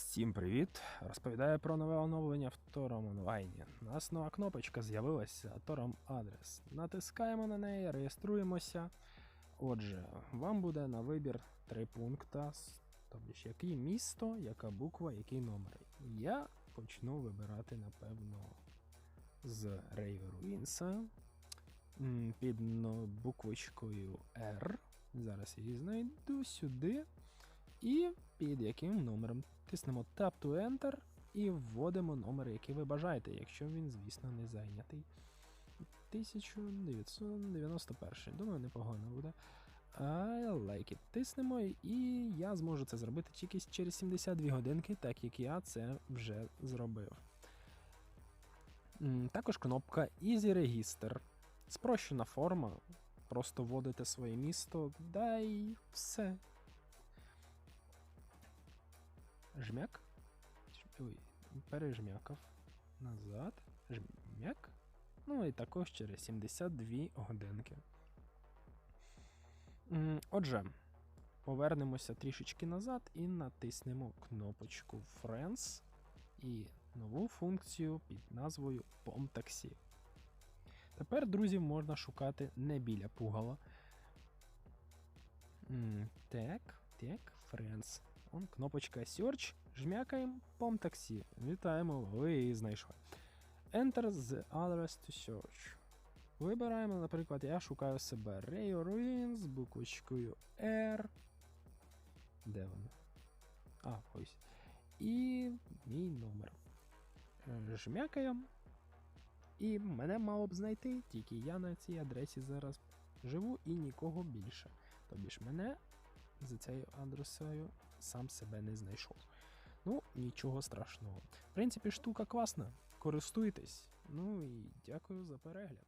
Всім привіт! Розповідаю про нове оновлення в Тором онлайні. У нас нова кнопочка з'явилася Тором адрес. Натискаємо на неї, реєструємося. Отже, вам буде на вибір три пункта. Тобто, який місто, яка буква, який номер. Я почну вибирати, напевно, з Рейверу Інса під буквочкою R. Зараз її знайду сюди. І під яким номером тиснемо Tab to Enter і вводимо номер, який ви бажаєте, якщо він, звісно, не зайнятий. 1991. Думаю, непогано буде. I like it. Тиснемо, і я зможу це зробити тільки через 72 годинки, так як я це вже зробив. Також кнопка Easy Register. Спрощена форма. Просто вводите своє місто, да і все. Жмяк. Ой, пережмякав. Назад. Жмяк. Ну і також через 72 годинки. Отже, повернемося трішечки назад і натиснемо кнопочку Friends і нову функцію під назвою POM Taxi. Тепер друзів можна шукати не біля пугала. Так, так, Friends. Он кнопочка Search. Жмякаємо POM Taxi. Вітаємо, ви її знайшли. Enter the address to search. Вибираємо, наприклад, я шукаю себе Ray Ruins з буквочкою R. Де вона? А, ось. І мій номер. Жмякаємо. І мене мало б знайти, тільки я на цій адресі зараз живу і нікого більше. Тобі ж мене за цією адресою сам себе не знайшов. Ну, нічого страшного. В принципі, штука класна. Користуйтесь. Ну і дякую за перегляд.